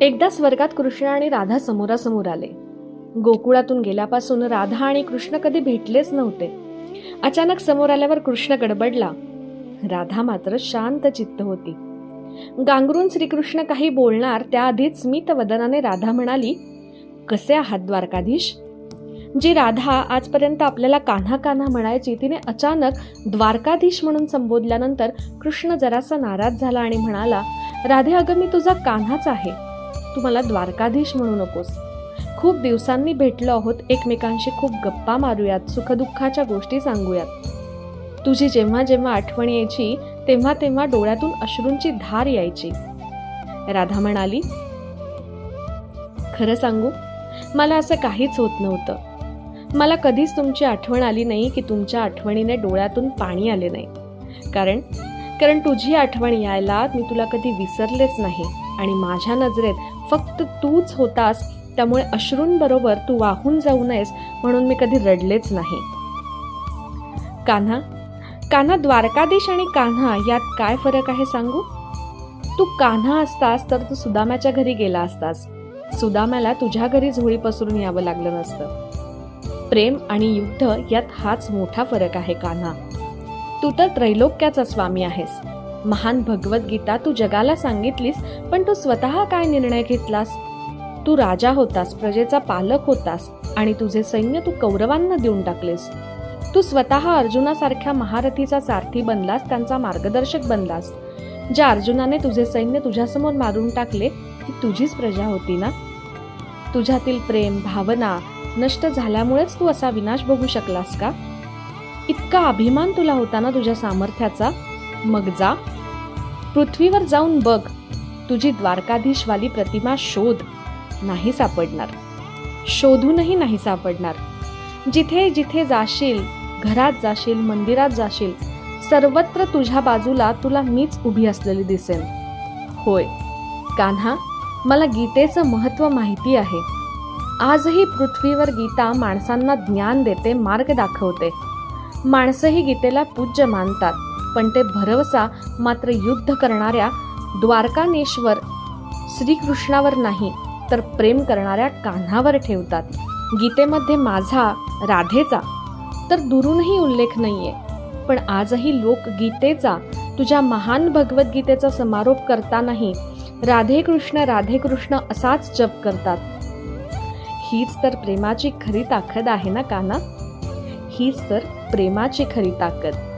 एकदा स्वर्गात कृष्ण आणि राधा समोरासमोर आले. गोकुळातून गेल्यापासून राधा आणि कृष्ण कधी भेटलेच नव्हते. अचानक समोर आल्यावर कृष्ण गडबडला. राधा मात्र शांत चित्त होती. गांगरून श्रीकृष्ण काही बोलणार त्याआधीच स्मित वदनाने राधा म्हणाली कसे आहात द्वारकाधीश? जी राधा आजपर्यंत आपल्याला कान्हा कान्हा म्हणायची तिने अचानक द्वारकाधीश म्हणून संबोधल्यानंतर कृष्ण जरासा नाराज झाला आणि म्हणाला राधे अगं मी तुझा कान्हाच आहे. तू मला द्वारकाधीश म्हणू नकोस. खूप दिवसांनी भेटलो आहोत एकमेकांशी खूप गप्पा मारूयात सुखदुःखाच्या गोष्टी सांगूयात. तुझी जेव्हा जेव्हा आठवण यायची तेव्हा तेव्हा डोळ्यातून अश्रूंची धार यायची. राधा म्हणाली खरं सांगू मला असं काहीच होत नव्हतं. मला कधीच तुमची आठवण आली नाही की तुमच्या आठवणीने डोळ्यातून पाणी आले नाही. कारण कारण तुझी आठवण यायला मी तुला कधी विसरलेच नाही. आणि माझ्या नजरेत फक्त तूच होतास त्यामुळे अश्रूंबरोबर तू वाहून जाऊ नयेस म्हणून मी कधी रडलेच नाही. कान्हा कान्हा द्वारकाधीश आणि कान्हा यात काय फरक आहे सांगू? तू कान्हा असतास तर तू सुदाम्याच्या घरी गेला असतास. सुदाम्याला तुझ्या घरी झोळी पसरून यावं लागलं नसतं. प्रेम आणि युद्ध यात हाच मोठा फरक आहे कान्हा. तू तर त्रैलोक्याचा स्वामी आहेस. महान भगवद्गीता तू जगाला सांगितलीस पण तू स्वतः काय निर्णय घेतलास? तू राजा होतास प्रजेचा पालक होतास आणि तुझे सैन्य तू कौरवांना देऊन टाकलेस. तू स्वतः अर्जुनासारख्या महारथीचा सारथी बनलास त्यांचा मार्गदर्शक बनलास. ज्या अर्जुनाने तुझे सैन्य तुझ्यासमोर मारून टाकले ती तुझीच प्रजा होती ना? तुझ्यातील प्रेम भावना नष्ट झाल्यामुळेच तू असा विनाश बघू शकलास का? इतका अभिमान तुला होता ना तुझ्या सामर्थ्याचा? मग जा. पृथ्वीवर जाऊन बघ. तुझी द्वारकाधीशवाली प्रतिमा शोध. नाही सापडणार. शोधूनही नाही सापडणार. जिथे जिथे जाशील घरात जाशील मंदिरात जाशील सर्वत्र तुझ्या बाजूला तुला मीच उभी असलेली दिसेन होय. कान्हा मला गीतेचं महत्त्व माहिती आहे. आजही पृथ्वीवर गीता माणसांना ज्ञान देते मार्ग दाखवते. माणसंही गीतेला पूज्य मानतात पण ते भरवसा मात्र युद्ध करणाऱ्या द्वारकानेश्वर श्रीकृष्णावर नाही तर प्रेम करणाऱ्या कान्हावर ठेवतात. गीतेमध्ये माझा राधेचा तर दुरूनही उल्लेख नाहीये. पण आजही लोक गीतेचा तुझ्या महान भगवद्गीतेचा समारोप करतानाही राधे कृष्ण राधे कृष्ण असाच जप करतात. हीच तर प्रेमाची खरी ताकद आहे ना काना हीच तर प्रेमाची खरी ताकद.